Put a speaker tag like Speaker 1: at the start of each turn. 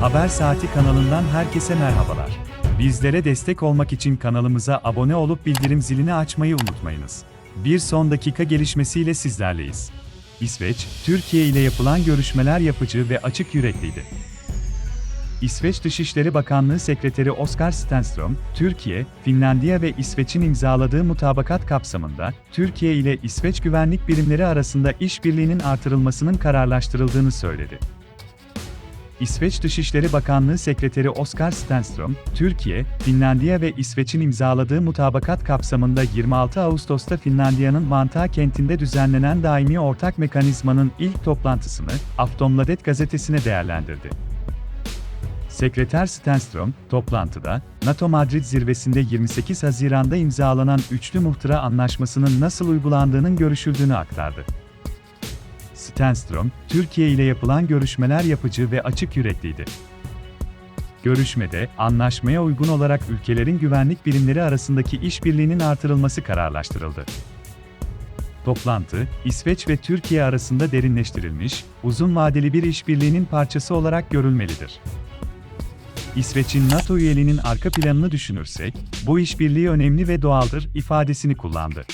Speaker 1: Haber Saati kanalından herkese merhabalar. Bizlere destek olmak için kanalımıza abone olup bildirim zilini açmayı unutmayınız. Bir son dakika gelişmesiyle sizlerleyiz. İsveç, Türkiye ile yapılan görüşmeler yapıcı ve açık yürekliydi. İsveç Dışişleri Bakanlığı Sekreteri Oskar Stenström, Türkiye, Finlandiya ve İsveç'in imzaladığı mutabakat kapsamında, Türkiye ile İsveç güvenlik birimleri arasında işbirliğinin artırılmasının kararlaştırıldığını söyledi. İsveç Dışişleri Bakanlığı Sekreteri Oskar Stenström, Türkiye, Finlandiya ve İsveç'in imzaladığı mutabakat kapsamında 26 Ağustos'ta Finlandiya'nın Vantaa kentinde düzenlenen daimi ortak mekanizmanın ilk toplantısını Aftonbladet gazetesine değerlendirdi. Sekreter Stenström, toplantıda, NATO Madrid zirvesinde 28 Haziran'da imzalanan üçlü muhtıra anlaşmasının nasıl uygulandığının görüşüldüğünü aktardı. Stenström, Türkiye ile yapılan görüşmeler yapıcı ve açık yürekliydi. Görüşmede, anlaşmaya uygun olarak ülkelerin güvenlik birimleri arasındaki işbirliğinin artırılması kararlaştırıldı. Toplantı, İsveç ve Türkiye arasında derinleştirilmiş, uzun vadeli bir işbirliğinin parçası olarak görülmelidir. İsveç'in NATO üyeliğinin arka planını düşünürsek, bu işbirliği önemli ve doğaldır ifadesini kullandı.